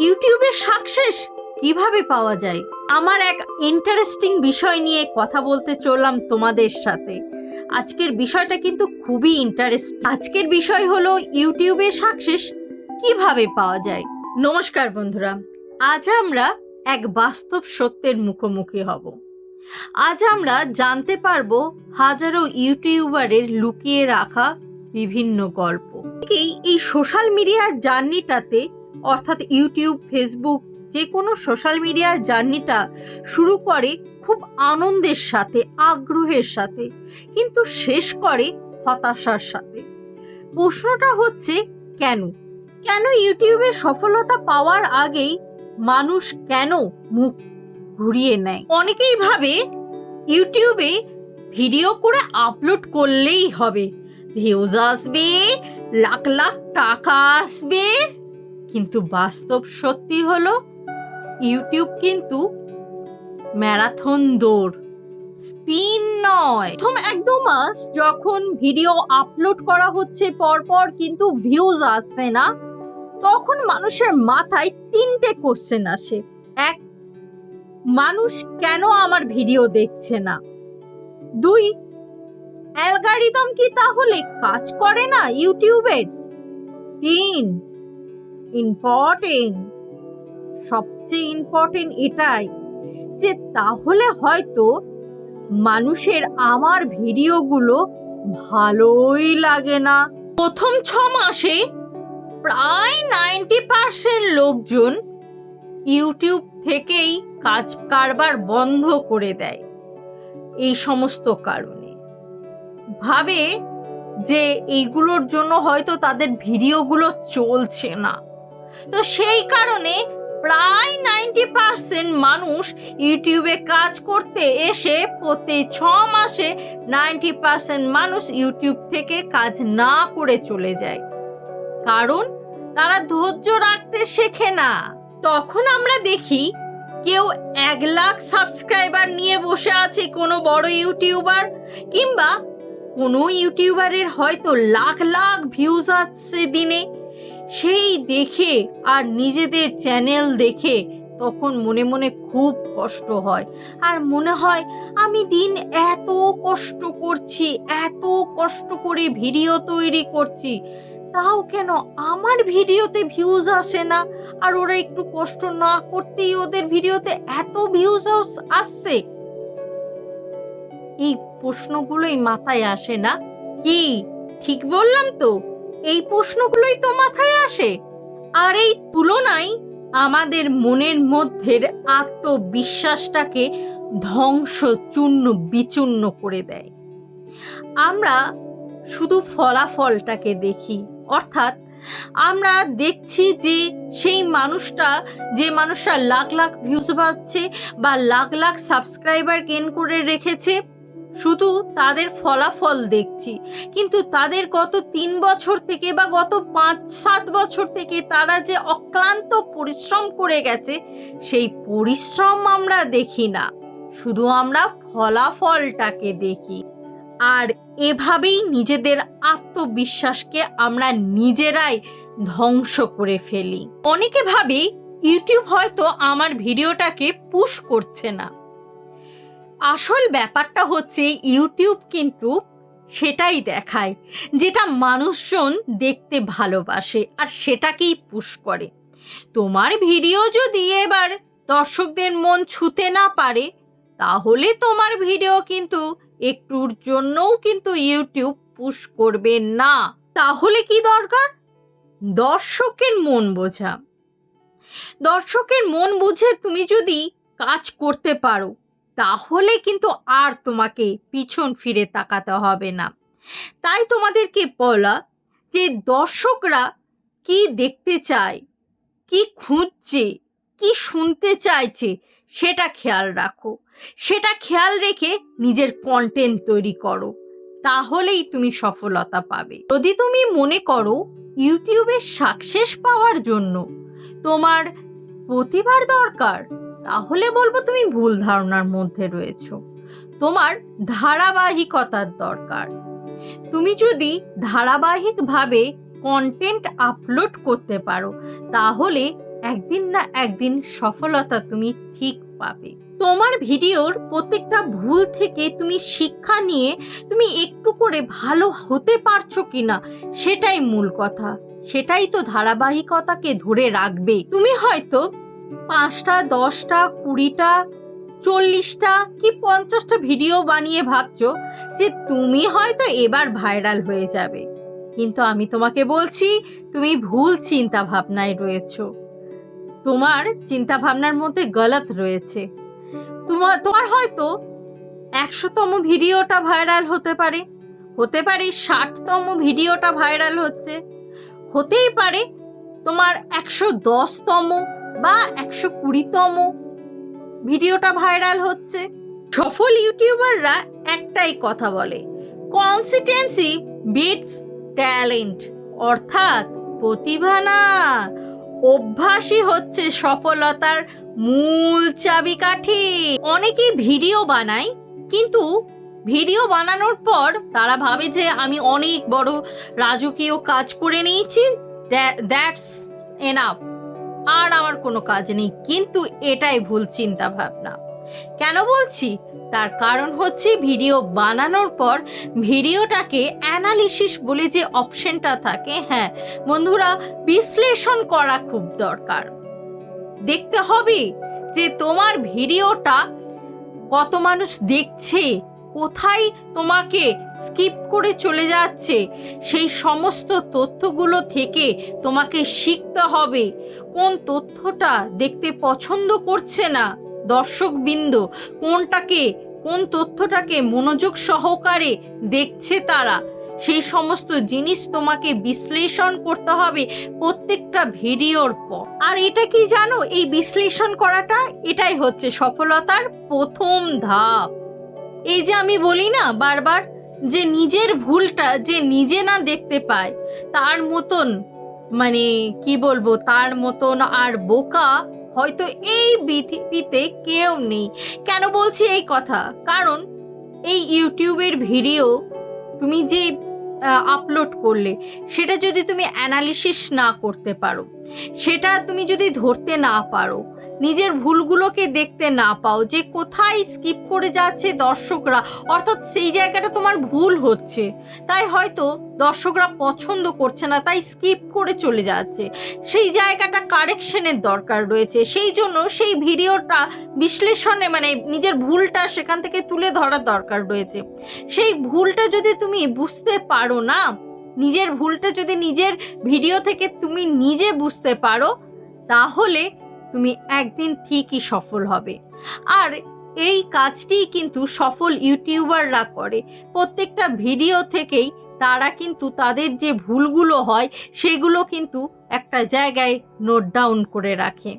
ইউটিউবে সাকসেস কীভাবে পাওয়া যায়? আমার এক ইন্টারেস্টিং বিষয় নিয়ে কথা বলতে চললাম তোমাদের সাথে। আজকের বিষয়টা কিন্তু খুবই ইন্টারেস্ট আজকের বিষয় হলো ইউটিউবে সাকসেস কীভাবে পাওয়া যায়? নমস্কার বন্ধুরা। আজ আমরা এক বাস্তব সত্যের মুখোমুখি হব। আজ আমরা জানতে পারব হাজারো ইউটিউবারের লুকিয়ে রাখা বিভিন্ন গল্প। এই সোশ্যাল মিডিয়ার জার্নিটাতে অর্থাৎ ইউটিউব, ফেসবুক, যে কোনো সোশ্যাল মিডিয়ার জার্নিটা শুরু করে খুব আনন্দের সাথে, আগ্রহের সাথে, কিন্তু শেষ করে হতাশার সাথে। প্রশ্নটা হচ্ছে, কেন? কেন ইউটিউবে সফলতা পাওয়ার আগেই মানুষ কেন মুখ ঘুরিয়ে নেয়? অনেকেই ভাবে, ইউটিউবে ভিডিও করে আপলোড করলেই হবে। ভিউজ আসবে, লাখ লাখ টাকা আসবে। কিন্তু বাস্তব সত্যি হলো, ইউটিউব কিন্তু ম্যারাথন দৌড়, স্পিন নয়। প্রথম এক দু মাস যখন ভিডিও আপলোড করা হচ্ছে পরপর কিন্তু ভিউজ আসছে না, তখন মানুষের মাথায় তিনটে কোশ্চেন আসে। এক, মানুষ কেন আমার ভিডিও দেখছে না? দুই, অ্যালগারিদম কি তাহলে কাজ করে না ইউটিউবের? তিন ইম্পর্টেন্ট সবচেয়ে ইম্পর্টেন্ট এটাই যে তাহলে হয়তো মানুষের আমার ভিডিওগুলো ভালোই লাগে না। প্রথম ছ মাসে প্রায় নাইনটি পার্সেন্ট লোকজন ইউটিউব থেকেই কাজ কারবার বন্ধ করে দেয় এই সমস্ত কারণে। ভাবে যে এইগুলোর জন্য হয়তো তাদের ভিডিওগুলো চলছে না। তো সেই কারণে প্রায় নাইনটি পার্সেন্ট মানুষ ইউটিউবে কাজ করতে এসে প্রতি ছ মাসে নাইনটি পার্সেন্ট মানুষ ইউটিউব থেকে কাজ না করে চলে যায়। কারণ তারা ধৈর্য রাখতে শেখে না। তখন আমরা দেখি কেউ এক লাখ সাবস্ক্রাইবার নিয়ে বসে আছে কোনো বড় ইউটিউবার কিংবা কোনো ইউটিউবারের হয়তো লাখ লাখ ভিউজ আসছে দিনে। সেই দেখে আর নিজেদের চ্যানেল দেখে তখন মনে মনে খুব কষ্ট হয়। আর মনে হয় আমি দিন এত কষ্ট করছি, এত কষ্ট করে ভিডিও তৈরি করছি, তাও কেন আমার ভিডিওতে ভিউজ আসে না? আর ওরা একটু কষ্ট না করতেই ওদের ভিডিওতে এত ভিউজ আসছে? এই প্রশ্নগুলোই মাথায় আসে না? কি? ঠিক বললাম তো? এই প্রশ্নগুলোই তো মাথায় আসে। আর এই তুলনায় আমাদের মনের মধ্যের আত্মবিশ্বাসটাকে ধ্বংস চূর্ণ বিচূর্ণ করে দেয়। আমরা শুধু ফলাফলটাকে দেখি, অর্থাৎ আমরা দেখছি যে সেই মানুষটা, যে মানুষটা লাখ লাখ ভিউজ পাচ্ছে বা লাখ লাখ সাবস্ক্রাইবার গেন করে রেখেছে শুধু তাদের ফলাফল দেখছি। কিন্তু তাদের গত তিন বছর থেকে বা গত পাঁচ, সাত বছর থেকে তারা যে অক্লান্ত পরিশ্রম করে গেছে, সেই পরিশ্রম আমরা দেখি না। শুধু আমরা ফলাফলটাকে দেখি। আর এভাবেই নিজেদের আত্মবিশ্বাসকে আমরা নিজেরাই ধ্বংস করে ফেলি। অনেকে ভাবে ইউটিউব হয়তো আমার ভিডিওটাকে পুশ করছে না। আসল ব্যাপারটা হচ্ছে ইউটিউব কিন্তু সেটাই দেখায়, যেটা মানুষজন দেখতে ভালোবাসে আর সেটাকেই পুশ করে। তোমার ভিডিও যদি এবার দর্শকদের মন ছুতে না পারে, তাহলে তোমার ভিডিও কিন্তু একটুর জন্যও কিন্তু ইউটিউব পুশ করবে না। তাহলে কি দরকার? দর্শকের মন বোঝা। দর্শকের মন বুঝে তুমি যদি কাজ করতে পারো তাহলে কিন্তু আর তোমাকে পিছন ফিরে তাকাতে হবে না। তাই তোমাদেরকে বলা যে দর্শকরা কি দেখতে চায়, কি খুঁজছে, কি শুনতে চাইছে সেটা খেয়াল রাখো। সেটা খেয়াল রেখে নিজের কন্টেন্ট তৈরি করো। তাহলেই তুমি সফলতা পাবে। যদি তুমি মনে করো ইউটিউবে সাকসেস পাওয়ার জন্য তোমার প্রতিভার দরকার তাহলে বলব তুমি ভুল ধারণার মধ্যে রয়েছো। তোমার ধারাবাহিকতার দরকার। তুমি যদি ধারাবাহিকভাবে কন্টেন্ট আপলোড করতে পারো, তাহলে একদিন না একদিন সফলতা তুমি ঠিক পাবে। তোমার ভিডিওর প্রত্যেকটা ভুল থেকে তুমি শিক্ষা নিয়ে তুমি একটু করে ভালো হতে পারছ কিনা, সেটাই মূল কথা। সেটাই তো ধারাবাহিকতাকে ধরে রাখবে। তুমি হয়তো পাঁচটা, দশটা, কুড়িটা, চল্লিশটা কি পঞ্চাশটা ভিডিও বানিয়ে ভাবছ যে তুমি হয়তো এবার ভাইরাল হয়ে যাবে। কিন্তু আমি তোমাকে বলছি, তুমি ভুল চিন্তা ভাবনায় রয়েছো। তোমার চিন্তা ভাবনার মধ্যে গলত রয়েছে। তোমার তোমার হয়তো একশোতম ভিডিওটা ভাইরাল হতে পারে হতে পারে ষাটতম ভিডিওটা ভাইরাল হচ্ছে, হতেই পারে তোমার একশো দশতম বা একশো কুড়িতম ভিডিওটা ভাইরাল হচ্ছে। সফল ইউটিউবাররা একটাই কথা বলে কনসিস্টেন্সি বিটস ট্যালেন্ট অর্থাৎ প্রতিভা না। অভ্যাসই হচ্ছে সফলতার মূল চাবিকাঠি। অনেকেই ভিডিও বানায়, কিন্তু ভিডিও বানানোর পর তারা ভাবে যে আমি অনেক বড় রাজকীয় কাজ করে নিয়েছি দ্যাটস এনাফ আর আমার কোনো কাজ নেই। কিন্তু এটাই ভুল চিন্তা ভাবনা কেন বলছি? তার কারণ হচ্ছে ভিডিও বানানোর পর ভিডিওটাকে অ্যানালিসিস বলে যে অপশনটা থাকে হ্যাঁ বন্ধুরা, বিশ্লেষণ করা খুব দরকার। দেখতে হবে যে তোমার ভিডিওটা কত মানুষ দেখছে কোথায় তোমাকে স্কিপ করে চলে যাচ্ছে? সেই সমস্ত তথ্যগুলো থেকে তোমাকে শিখতে হবে। কোন তথ্যটা দেখতে পছন্দ করছে না? দর্শকবৃন্দ, কোনটাকে, কোন তথ্যটাকে মনোযোগ সহকারে দেখছে তারা? সেই সমস্ত জিনিস তোমাকে বিশ্লেষণ করতে হবে প্রত্যেকটা ভিডিওর পর। আর এটা কি জানো? এই বিশ্লেষণ করাটা, এটাই হচ্ছে সফলতার প্রথম ধাপ। এই যে আমি বলি না বারবার যে নিজের ভুলটা যে নিজে না দেখতে পায়, তার মতন মানে কি বলব, তার মতন আর বোকা হয়তো এই পৃথিবীতে কেউ নেই। কেন বলছি এই কথা? কারণ এই ইউটিউবের ভিডিও তুমি যে আপলোড করলে, সেটা যদি তুমি অ্যানালিসিস না করতে পারো, সেটা তুমি যদি ধরতে না পারো নিজের ভুলগুলোকে দেখতে না পাও, যে কোথায় স্কিপ করে যাচ্ছে দর্শকরা, অর্থাৎ সেই জায়গাটা তোমার ভুল হচ্ছে। তাই হয়তো দর্শকরা পছন্দ করছে না, তাই স্কিপ করে চলে যাচ্ছে। সেই জায়গাটা কারেকশনের দরকার রয়েছে। সেই জন্য সেই ভিডিওটা বিশ্লেষণে মানে নিজের ভুলটা সেখান থেকে তুলে ধরার দরকার রয়েছে। সেই ভুলটা যদি তুমি বুঝতে পারো না, নিজের ভুলটা যদি নিজের ভিডিও থেকে তুমি নিজে বুঝতে পারো, তাহলে তুমি একদিন ঠিকই সফল হবে। আর এই কাজটি কিন্তু সফল ইউটিউবাররা করে। প্রত্যেকটা ভিডিও থেকেই তারা কিন্তু তাদের যে ভুলগুলো হয়, সেগুলো কিন্তু একটা জায়গায় নোট ডাউন করে রাখে।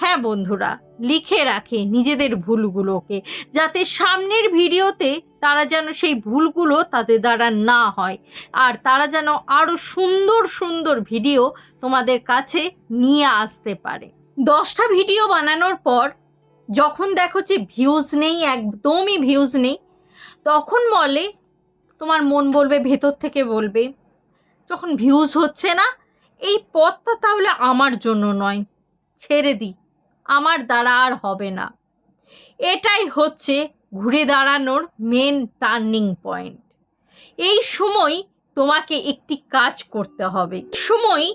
হ্যাঁ বন্ধুরা, লিখে রাখে নিজেদের ভুলগুলোকে, যাতে সামনের ভিডিওতে তারা যেন সেই ভুলগুলো তাদের দ্বারা না হয়। আর তারা যেন আরও সুন্দর সুন্দর ভিডিও তোমাদের কাছে নিয়ে আসতে পারে। দশটা ভিডিও বানানোর পর যখন দেখো যে ভিউজ নেই, একদমই ভিউজ নেই, তখন বলে, তোমার মন বলবে, ভেতর থেকে বলবে, যখন ভিউজ হচ্ছে না, এই পথটা তাহলে আমার জন্য নয়, ছেড়ে দিই আমার দ্বারা আর হবে না। এটাই হচ্ছে ঘুরে দাঁড়ানোর মেন টার্নিং পয়েন্ট এই সময় তোমাকে একটি কাজ করতে হবে। সময়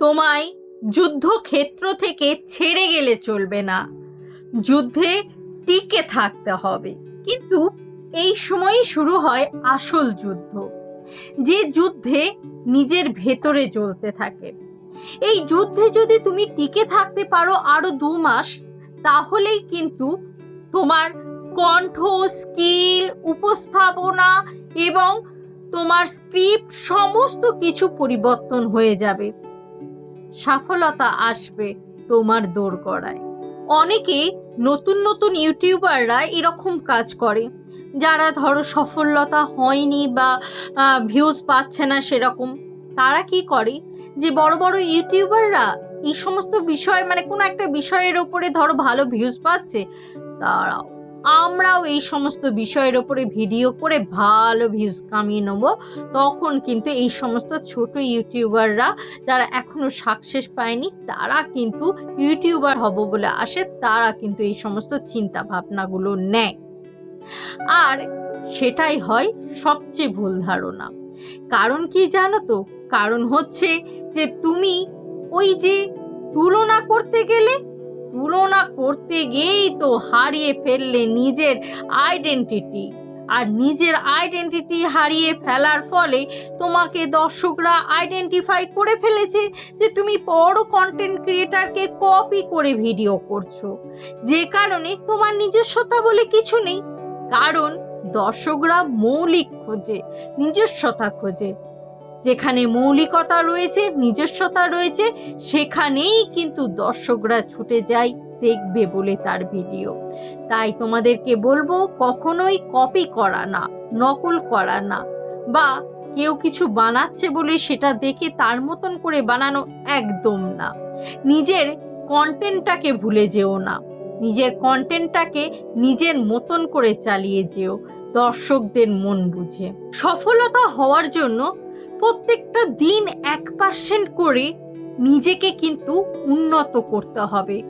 তোমায় যুদ্ধক্ষেত্র থেকে ছেড়ে গেলে চলবে না। যুদ্ধে টিকে থাকতে হবে। কিন্তু এই সময়ই শুরু হয় আসল যুদ্ধ, যে যুদ্ধে নিজের ভেতরে জ্বলতে থাকে। এই যুদ্ধে যদি তুমি টিকে থাকতে পারো আরও দু মাস, তাহলেই কিন্তু তোমার কণ্ঠ, স্কিল, উপস্থাপনা এবং তোমার স্ক্রিপ্ট সমস্ত কিছু পরিবর্তন হয়ে যাবে। সফলতা আসবে তোমার দোরগড়ায় অনেকে নতুন নতুন ইউটিউবাররা এরকম কাজ করে, যারা ধরো সফলতা হয়নি বা ভিউজ পাচ্ছে না সেরকম। তারা কি করে যে বড় বড় ইউটিউবাররা এই সমস্ত বিষয় মানে কোনো একটা বিষয়ের ওপরে ধরো ভালো ভিউজ পাচ্ছে, তারাও আমরাও এই সমস্ত বিষয়ের ওপরে ভিডিও করে ভালো ভিউজ কামিয়ে নেব। তখন কিন্তু এই সমস্ত ছোট ইউটিউবাররা যারা এখনও সাকসেস পায়নি, তারা কিন্তু ইউটিউবার হব বলে আসে, তারা কিন্তু এই সমস্ত চিন্তা ভাবনাগুলো নেয়। আর সেটাই হয় সবচেয়ে ভুল ধারণা। কারণ কি জানো তো? কারণ হচ্ছে যে তুমি ওই যে তুলনা করতে গেলে তুলনা করতে গিয়েই তো হারিয়ে ফেললে নিজের আইডেন্টিটি আর নিজের আইডেন্টিটি হারিয়ে ফেলার ফলে তোমাকে দর্শকরা আইডেন্টিফাই করে ফেলেছে যে তুমি বড় কন্টেন্ট ক্রিয়েটারকে কপি করে ভিডিও করছ। যে কারণে তোমার নিজস্বতা বলে কিছু নেই। কারণ দর্শকরা মৌলিক খোঁজে, নিজস্বতা খোঁজে। যেখানে মৌলিকতা রয়েছে, নিজস্বতা রয়েছে, সেখানেই কিন্তু দর্শকরা ছুটে যায়, দেখবে বলে তার ভিডিও। তাই তোমাদেরকে বলব, কখনোই কপি করা না, নকল করা না, বা কেউ কিছু বানাচ্ছে বলে সেটা দেখে তার মতন করে বানানো একদম না। নিজের কন্টেন্টটাকে ভুলে যেও না, নিজের কন্টেন্টটাকে নিজের মতন করে চালিয়ে যেও, দর্শকদের মন বুঝে। সফলতা হওয়ার জন্য প্রত্যেকটা দিন এক পার্সেন্ট করে নিজেকে কিন্তু উন্নত করতে হবে।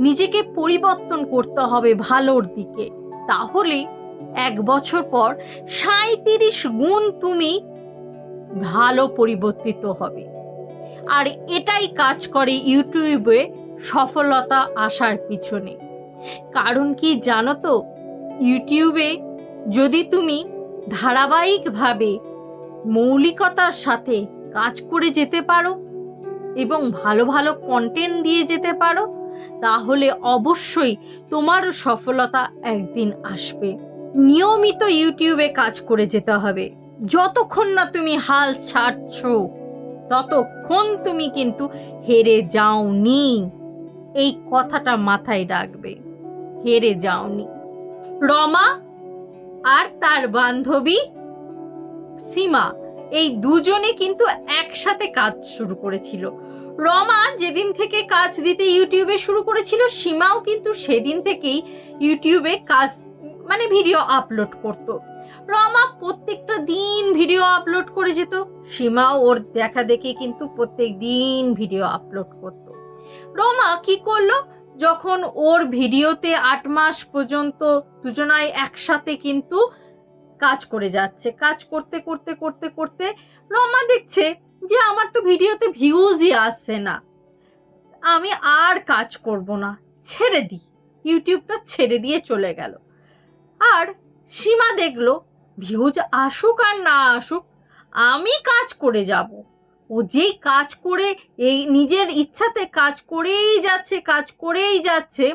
নিজেকে পরিবর্তন করতে হবে ভালোর দিকে। তাহলে এক বছর পর সাঁত্রিশ গুণ তুমি ভালো পরিবর্তিত হবে। আর এটাই কাজ করে ইউটিউবে সফলতা আসার পিছনে। কারণ কি জানো তো? ইউটিউবে যদি তুমি ধারাবাহিকভাবে মৌলিকতার সাথে কাজ করে যেতে পারো এবং ভালো ভালো কন্টেন্ট দিয়ে যেতে পারো, তাহলে অবশ্যই তোমার সফলতা একদিন আসবে। নিয়মিত ইউটিউবে কাজ করে যেতে হবে। যতক্ষণ না তুমি হাল ছাড়ছো, ততক্ষণ তুমি কিন্তু হেরে যাওনি। এই কথাটা মাথায় রাখবে। হেরে যাওনি। রমা আর তার বান্ধবী সীমা, এই দুজনে কিন্তু একসাথে কাজ শুরু করেছিল। রমা যেদিন থেকে কাজ দিতে ইউটিউবে শুরু করেছিল, সীমাও কিন্তু সেদিন থেকেই ইউটিউবে কাজ মানে ভিডিও আপলোড করত। রমা প্রত্যেকটা দিন ভিডিও আপলোড করে যেত, সীমাও ওর দেখা দেখে কিন্তু প্রত্যেক দিন ভিডিও আপলোড করত। রমা কি করল, যখন ওর ভিডিওতে আট মাস পর্যন্ত দুজনাই একসাথে কিন্তু কাজ করে যাচ্ছে। কাজ করতে করতে করতে করতে রমা দেখছে যে আমার তো ভিডিওতে ভিউজই আসছে না। আমি আর কাজ করব না, ছেড়ে দিই। ইউটিউবটা ছেড়ে দিয়ে চলে গেল। আর সীমা দেখল ভিউজ আসুক আর না আসুক, আমি কাজ করে যাব। ও যেই কাজ করে, এই নিজের ইচ্ছাতে কাজ করেই যাচ্ছে, কাজ করেই যাচ্ছে,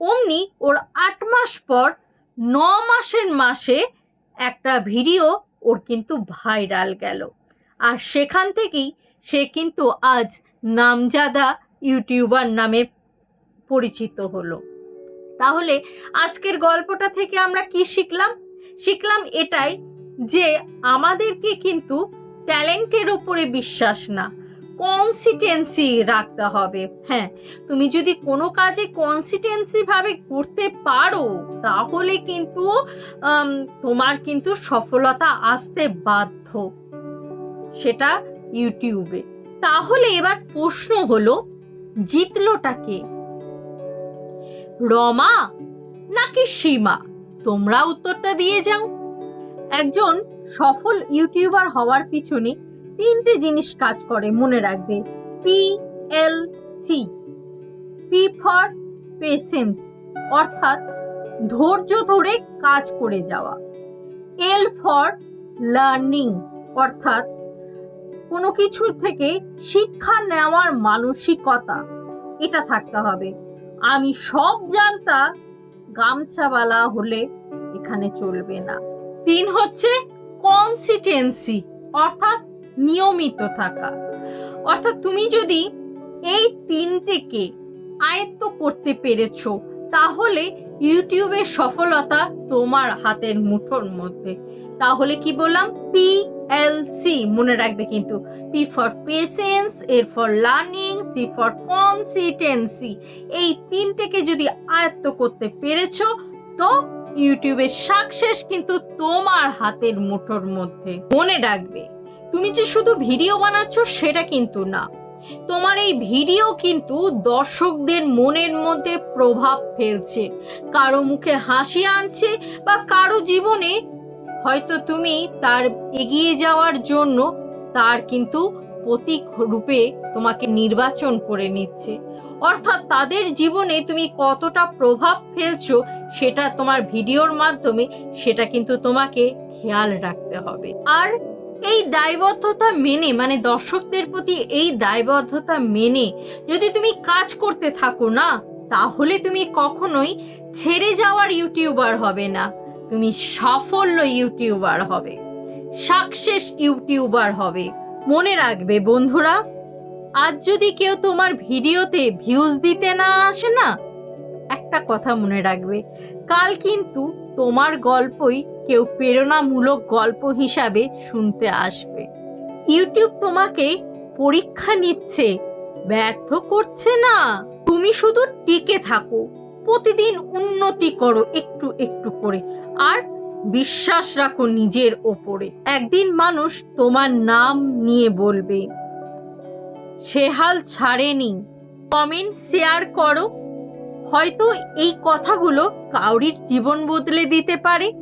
অমনি ওর আট মাস পর, ন মাসের মাসে একটা ভিডিও ওর কিন্তু ভাইরাল গেল। আর সেখান থেকেই সে কিন্তু আজ নামজাদা ইউটিউবার নামে পরিচিত হলো। তাহলে আজকের গল্পটা থেকে আমরা কি শিখলাম? শিখলাম এটাই যে আমাদেরকে কিন্তু ট্যালেন্টের ওপরে বিশ্বাস না। কনসিটেন্সি রাখতে হবে। হ্যাঁ তুমি যদি কোনো কাজে কনসিটেন্সি ভাবে করতে পারো, তাহলে কিন্তু তোমার কিন্তু সফলতা আসতে বাধ্য। সেটা ইউটিউবে। তাহলে এবার প্রশ্ন হলো জিতলোটাকে রমা নাকি সীমা? তোমরা উত্তরটা দিয়ে যাও। একজন সফল ইউটিউবার হওয়ার পিছনে তিনটে জিনিস কাজ করে, মনে রাখবে। P L C P for patience অর্থাৎ ধৈর্য ধরে কাজ করে যাওয়া। এল ফর লার্নিং অর্থাৎ কোনো কিছু থেকে শিক্ষা নেওয়ার মানসিকতা, এটা থাকতে হবে। আমি সব জানতা গামছাওয়ালা হলে এখানে চলবে না। তিন হচ্ছে কনসিটেন্সি অর্থাৎ নিয়মিত থাকা। অর্থাৎ তুমি যদি এই তিনটেকে আয়ত্ত করতে পেরেছ, তাহলে ইউটিউবের সফলতা তোমার হাতের মুঠোর মধ্যে। তাহলে কি বললাম? পি এল সি মনে রাখবে কিন্তু। P for patience L for learning C for consistency এই তিনটেকে যদি আয়ত্ত করতে পেরেছ, তো ইউটিউবের সাকসেস কিন্তু তোমার হাতের মুঠোর মধ্যে। মনে রাখবে। তুমি যে শুধু ভিডিও বানাচ্ছ সেটা কিন্তু না। তোমার এই ভিডিও কিন্তু দর্শকদের মনের মধ্যে প্রভাব ফেলছে। কারও মুখে হাসি আনছে বা কারও জীবনে হয়তো তুমি তার এগিয়ে যাওয়ার জন্য তার কিন্তু প্রতীক রূপে তোমাকে নির্বাচন করে নিচ্ছে। অর্থাৎ তাদের জীবনে তুমি কতটা প্রভাব ফেলছো সেটা তোমার ভিডিওর মাধ্যমে সেটা কিন্তু তোমাকে খেয়াল রাখতে হবে। আর এই দায়বদ্ধতা মেনে মানে দর্শকদের প্রতি এই দায়বদ্ধতা মেনে যদি তুমি কাজ করতে থাকো না, তাহলে তুমি কখনোই ছেড়ে যাওয়ার ইউটিউবার হবে না। তুমি সাফল্য ইউটিউবার হবে, সাকসেস ইউটিউবার হবে। মনে রাখবে বন্ধুরা, আজ যদি কেউ তোমার ভিডিওতে ভিউজ দিতে না আসে না, একটা কথা মনে রাখবে, কাল কিন্তু তোমার গল্পই কেউ প্রেরণামূলক গল্প হিসাবে শুনতে আসবে। ইউটিউব তোমাকে পরীক্ষা নিচ্ছে, ব্যর্থ করছে না। তুমি শুধু টিকে থাকো, প্রতিদিন উন্নতি করো একটু একটু করে, আর বিশ্বাস রাখো নিজের ওপরে। একদিন মানুষ তোমার নাম নিয়ে বলবে, সে হাল ছাড়েনি। কমেন্ট শেয়ার করো। হয়তো এই কথাগুলো কাউরির জীবন বদলে দিতে পারে।